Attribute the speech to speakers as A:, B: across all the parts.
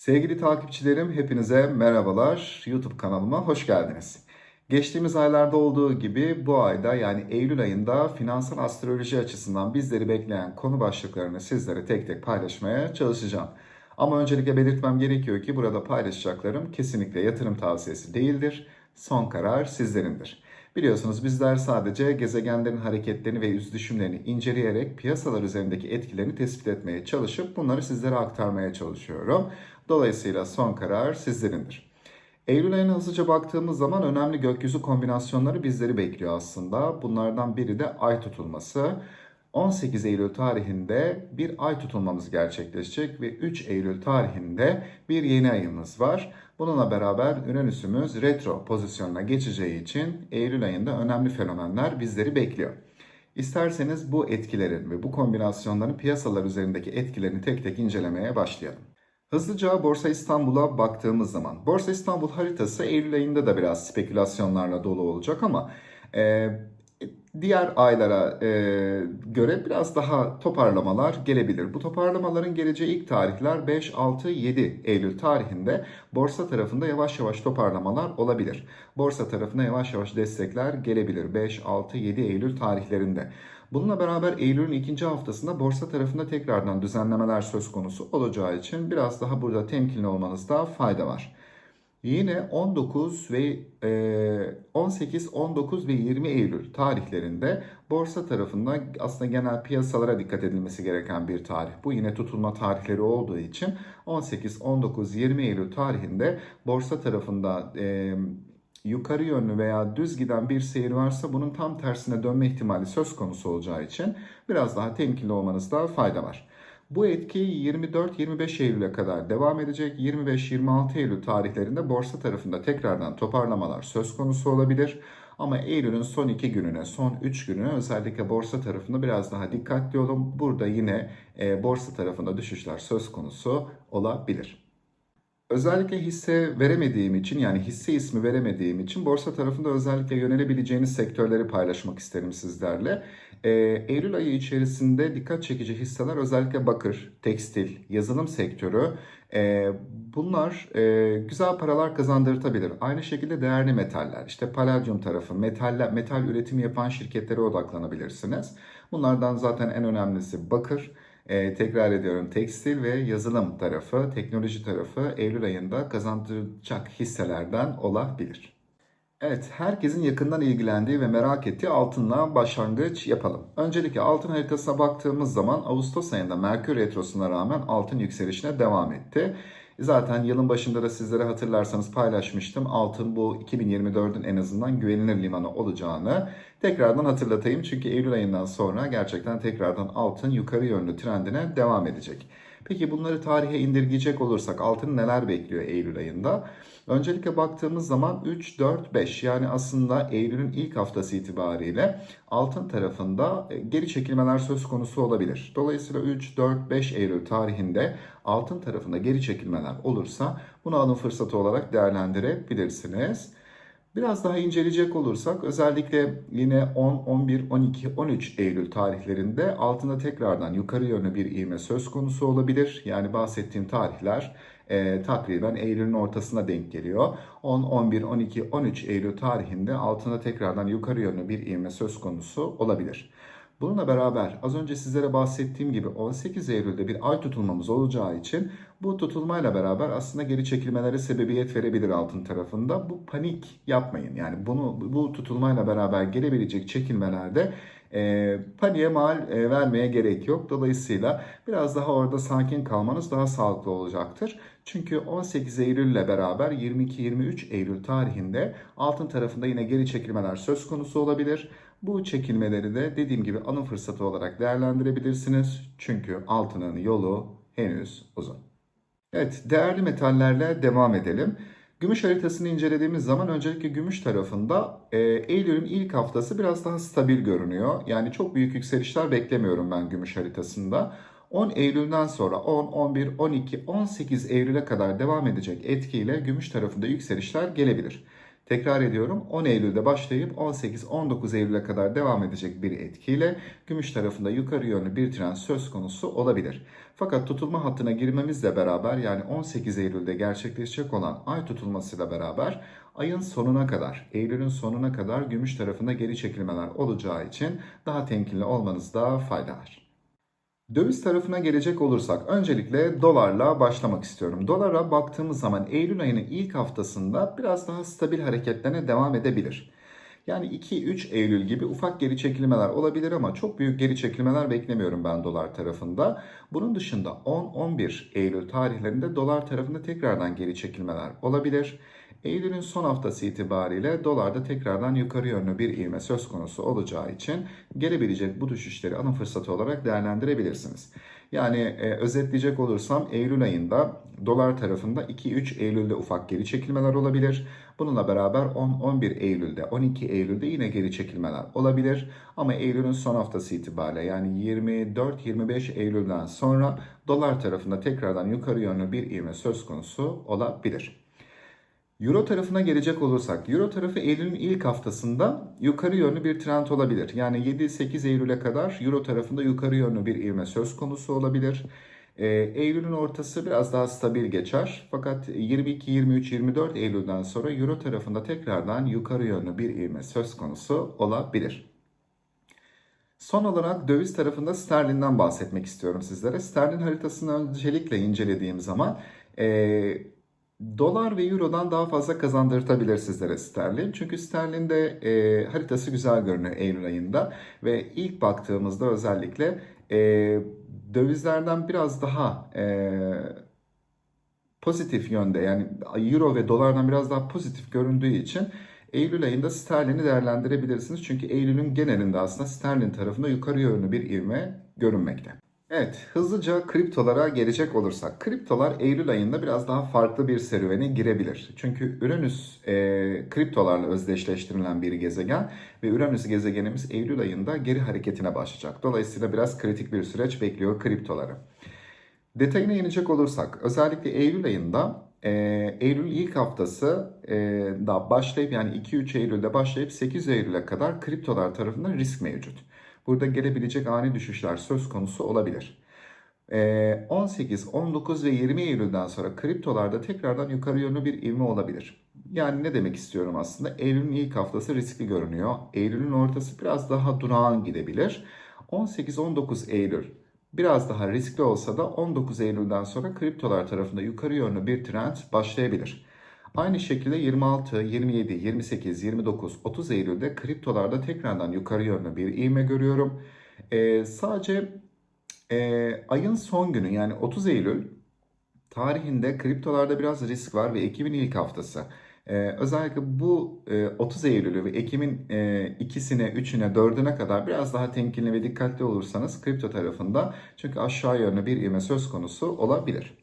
A: Sevgili takipçilerim, hepinize merhabalar. YouTube kanalıma hoş geldiniz. Geçtiğimiz aylarda olduğu gibi bu ayda yani Eylül ayında finansal astroloji açısından bizleri bekleyen konu başlıklarını sizlere tek tek paylaşmaya çalışacağım. Ama öncelikle belirtmem gerekiyor ki burada paylaşacaklarım kesinlikle yatırım tavsiyesi değildir. Son karar sizlerindir. Biliyorsunuz bizler sadece gezegenlerin hareketlerini ve yüz düşümlerini inceleyerek piyasalar üzerindeki etkilerini tespit etmeye çalışıp bunları sizlere aktarmaya çalışıyorum. Dolayısıyla son karar sizlerindir. Eylül ayına hızlıca baktığımız zaman önemli gökyüzü kombinasyonları bizleri bekliyor aslında. Bunlardan biri de ay tutulması. 18 Eylül tarihinde bir ay tutulmamız gerçekleşecek ve 3 Eylül tarihinde bir yeni ayımız var. Bununla beraber Uranüs'ümüz retro pozisyonuna geçeceği için Eylül ayında önemli fenomenler bizleri bekliyor. İsterseniz bu etkilerin ve bu kombinasyonların piyasalar üzerindeki etkilerini tek tek incelemeye başlayalım. Hızlıca Borsa İstanbul'a baktığımız zaman, Borsa İstanbul haritası Eylül ayında da biraz spekülasyonlarla dolu olacak ama e, diğer aylara e, göre biraz daha toparlamalar gelebilir. Bu toparlamaların geleceği ilk tarihler 5, 6, 7 Eylül tarihinde borsa tarafında yavaş yavaş toparlamalar olabilir. Borsa tarafına yavaş yavaş destekler gelebilir 5, 6, 7 Eylül tarihlerinde. Bununla beraber Eylül'ün ikinci haftasında borsa tarafında tekrardan düzenlemeler söz konusu olacağı için biraz daha burada temkinli olmanızda fayda var. Yine 19 ve 18, 19 ve 20 Eylül tarihlerinde borsa tarafında aslında genel piyasalara dikkat edilmesi gereken bir tarih. Bu yine tutulma tarihleri olduğu için 18, 19, 20 Eylül tarihinde borsa tarafında e, yukarı yönlü veya düz giden bir seyir varsa bunun tam tersine dönme ihtimali söz konusu olacağı için biraz daha temkinli olmanızda fayda var. Bu etki 24-25 Eylül'e kadar devam edecek. 25-26 Eylül tarihlerinde borsa tarafında tekrardan toparlamalar söz konusu olabilir. Ama Eylül'ün son 2 gününe, son 3 gününe özellikle borsa tarafında biraz daha dikkatli olun. Burada yine e, borsa tarafında düşüşler söz konusu olabilir. Özellikle hisse veremediğim için yani hisse ismi veremediğim için borsa tarafında özellikle yönelebileceğiniz sektörleri paylaşmak isterim sizlerle. Ee, Eylül ayı içerisinde dikkat çekici hisseler özellikle bakır, tekstil, yazılım sektörü e, bunlar e, güzel paralar kazandırtabilir. Aynı şekilde değerli metaller işte paladyum tarafı metaller, metal üretimi yapan şirketlere odaklanabilirsiniz. Bunlardan zaten en önemlisi bakır. E, tekrar ediyorum tekstil ve yazılım tarafı, teknoloji tarafı Eylül ayında kazandıracak hisselerden olabilir. Evet, herkesin yakından ilgilendiği ve merak ettiği altınla başlangıç yapalım. Öncelikle altın haritasına baktığımız zaman Ağustos ayında Merkür Retrosu'na rağmen altın yükselişine devam etti. Zaten yılın başında da sizlere hatırlarsanız paylaşmıştım. Altın bu 2024'ün en azından güvenilir limanı olacağını tekrardan hatırlatayım. Çünkü Eylül ayından sonra gerçekten tekrardan altın yukarı yönlü trendine devam edecek. Peki bunları tarihe indirgeyecek olursak altın neler bekliyor Eylül ayında? Öncelikle baktığımız zaman 3, 4, 5 yani aslında Eylül'ün ilk haftası itibariyle altın tarafında e, geri çekilmeler söz konusu olabilir. Dolayısıyla 3, 4, 5 Eylül tarihinde altın tarafında geri çekilmeler olursa bunu alım fırsatı olarak değerlendirebilirsiniz. Biraz daha inceleyecek olursak özellikle yine 10, 11, 12, 13 Eylül tarihlerinde altında tekrardan yukarı yönlü bir ivme söz konusu olabilir. Yani bahsettiğim tarihler e, takriben Eylül'ün ortasına denk geliyor. 10, 11, 12, 13 Eylül tarihinde altında tekrardan yukarı yönlü bir ivme söz konusu olabilir. Bununla beraber az önce sizlere bahsettiğim gibi 18 Eylül'de bir ay tutulmamız olacağı için bu tutulmayla beraber aslında geri çekilmelere sebebiyet verebilir altın tarafında. Bu panik yapmayın. Yani bunu bu tutulmayla beraber gelebilecek çekilmelerde e, paniğe mal e, vermeye gerek yok. Dolayısıyla biraz daha orada sakin kalmanız daha sağlıklı olacaktır. Çünkü 18 Eylül ile beraber 22-23 Eylül tarihinde altın tarafında yine geri çekilmeler söz konusu olabilir. Bu çekilmeleri de dediğim gibi alım fırsatı olarak değerlendirebilirsiniz. Çünkü altının yolu henüz uzun. Evet, değerli metallerle devam edelim. Gümüş haritasını incelediğimiz zaman öncelikle gümüş tarafında e, Eylül'ün ilk haftası biraz daha stabil görünüyor. Yani çok büyük yükselişler beklemiyorum ben gümüş haritasında. 10 Eylül'den sonra 10, 11, 12, 18 Eylül'e kadar devam edecek etkiyle gümüş tarafında yükselişler gelebilir. Tekrar ediyorum 10 Eylül'de başlayıp 18-19 Eylül'e kadar devam edecek bir etkiyle gümüş tarafında yukarı yönlü bir trend söz konusu olabilir. Fakat tutulma hattına girmemizle beraber yani 18 Eylül'de gerçekleşecek olan ay tutulmasıyla beraber ayın sonuna kadar, Eylül'ün sonuna kadar gümüş tarafında geri çekilmeler olacağı için daha temkinli olmanızda fayda var. Döviz tarafına gelecek olursak öncelikle dolarla başlamak istiyorum. Dolara baktığımız zaman Eylül ayının ilk haftasında biraz daha stabil hareketlerine devam edebilir. Yani 2-3 Eylül gibi ufak geri çekilmeler olabilir ama çok büyük geri çekilmeler beklemiyorum ben dolar tarafında. Bunun dışında 10-11 Eylül tarihlerinde dolar tarafında tekrardan geri çekilmeler olabilir. Eylül'ün son haftası itibariyle dolarda tekrardan yukarı yönlü bir ivme söz konusu olacağı için gelebilecek bu düşüşleri alım fırsatı olarak değerlendirebilirsiniz. Yani e, özetleyecek olursam Eylül ayında dolar tarafında 2-3 Eylül'de ufak geri çekilmeler olabilir. Bununla beraber 10-11 Eylül'de, 12 Eylül'de yine geri çekilmeler olabilir. Ama Eylül'ün son haftası itibariyle yani 24-25 Eylül'den sonra dolar tarafında tekrardan yukarı yönlü bir ivme söz konusu olabilir. Euro tarafına gelecek olursak, Euro tarafı Eylül'ün ilk haftasında yukarı yönlü bir trend olabilir. Yani 7-8 Eylül'e kadar Euro tarafında yukarı yönlü bir ivme söz konusu olabilir. Ee, Eylül'ün ortası biraz daha stabil geçer. Fakat 22, 23, 24 Eylül'den sonra Euro tarafında tekrardan yukarı yönlü bir ivme söz konusu olabilir. Son olarak döviz tarafında sterlinden bahsetmek istiyorum sizlere. Sterlin haritasını öncelikle incelediğim zaman e, dolar ve eurodan daha fazla kazandırtabilir sizlere sterlin. Çünkü sterlinde e, haritası güzel görünüyor Eylül ayında ve ilk baktığımızda özellikle e, dövizlerden biraz daha e, pozitif yönde yani euro ve dolardan biraz daha pozitif göründüğü için Eylül ayında sterlini değerlendirebilirsiniz. Çünkü Eylül'ün genelinde aslında sterlin tarafında yukarı yönlü bir ivme görünmekte. Evet, hızlıca kriptolara gelecek olursak, kriptolar Eylül ayında biraz daha farklı bir serüvene girebilir. Çünkü Uranüs e, kriptolarla özdeşleştirilen bir gezegen ve Uranüs gezegenimiz Eylül ayında geri hareketine başlayacak. Dolayısıyla biraz kritik bir süreç bekliyor kriptoları. Detayına inecek olursak, özellikle Eylül ayında e, Eylül ilk haftası e, da başlayıp yani 2-3 Eylül'de başlayıp 8 Eylül'e kadar kriptolar tarafından risk mevcut. Burada gelebilecek ani düşüşler söz konusu olabilir. 18, 19 ve 20 Eylül'den sonra kriptolarda tekrardan yukarı yönlü bir ivme olabilir. Yani ne demek istiyorum aslında? Eylül'ün ilk haftası riskli görünüyor. Eylül'ün ortası biraz daha durağan gidebilir. 18-19 Eylül biraz daha riskli olsa da 19 Eylül'den sonra kriptolar tarafında yukarı yönlü bir trend başlayabilir. Aynı şekilde 26, 27, 28, 29, 30 Eylül'de kriptolarda tekrardan yukarı yönlü bir ivme görüyorum. Ee, sadece e, ayın son günü yani 30 Eylül tarihinde kriptolarda biraz risk var ve Ekim'in ilk haftası. Ee, özellikle bu e, 30 Eylül'ü ve Ekim'in e, ikisine, üçüne, dördüne kadar biraz daha temkinli ve dikkatli olursanız kripto tarafında çünkü aşağı yönlü bir ivme söz konusu olabilir.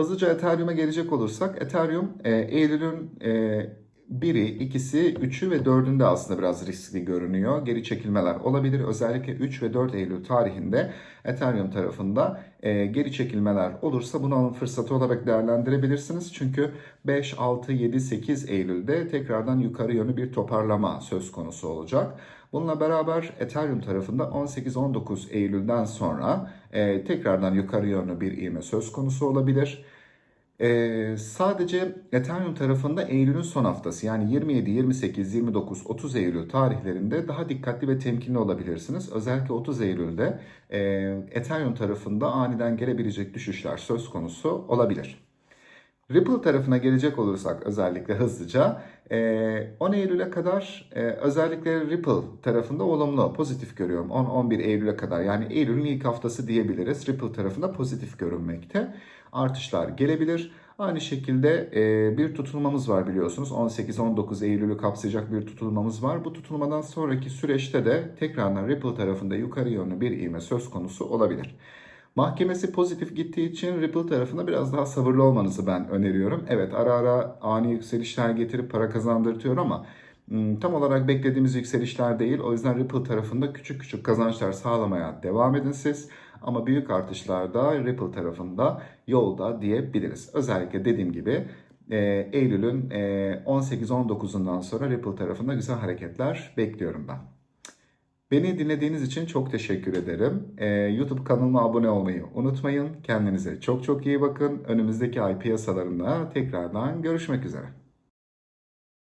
A: Hızlıca Ethereum'a gelecek olursak Ethereum e, Eylül'ün e, biri, ikisi, üçü ve dördünde aslında biraz riskli görünüyor. Geri çekilmeler olabilir. Özellikle 3 ve 4 Eylül tarihinde Ethereum tarafında e, geri çekilmeler olursa bunu alım fırsatı olarak değerlendirebilirsiniz. Çünkü 5, 6, 7, 8 Eylül'de tekrardan yukarı yönlü bir toparlama söz konusu olacak. Bununla beraber Ethereum tarafında 18-19 Eylül'den sonra e, tekrardan yukarı yönlü bir ivme söz konusu olabilir. Ee, sadece Ethereum tarafında Eylül'ün son haftası yani 27, 28, 29, 30 Eylül tarihlerinde daha dikkatli ve temkinli olabilirsiniz. Özellikle 30 Eylül'de e, Ethereum tarafında aniden gelebilecek düşüşler söz konusu olabilir. Ripple tarafına gelecek olursak özellikle hızlıca 10 Eylül'e kadar özellikle Ripple tarafında olumlu, pozitif görüyorum. 10-11 Eylül'e kadar yani Eylül'ün ilk haftası diyebiliriz. Ripple tarafında pozitif görünmekte. Artışlar gelebilir. Aynı şekilde bir tutulmamız var biliyorsunuz. 18-19 Eylül'ü kapsayacak bir tutulmamız var. Bu tutulmadan sonraki süreçte de tekrardan Ripple tarafında yukarı yönlü bir ivme söz konusu olabilir. Mahkemesi pozitif gittiği için Ripple tarafında biraz daha sabırlı olmanızı ben öneriyorum. Evet ara ara ani yükselişler getirip para kazandırtıyor ama tam olarak beklediğimiz yükselişler değil. O yüzden Ripple tarafında küçük küçük kazançlar sağlamaya devam edin siz. Ama büyük artışlar da Ripple tarafında yolda diyebiliriz. Özellikle dediğim gibi e, Eylül'ün e, 18-19'undan sonra Ripple tarafında güzel hareketler bekliyorum ben. Beni dinlediğiniz için çok teşekkür ederim. Ee, YouTube kanalıma abone olmayı unutmayın. Kendinize çok çok iyi bakın. Önümüzdeki ay piyasalarında tekrardan görüşmek üzere.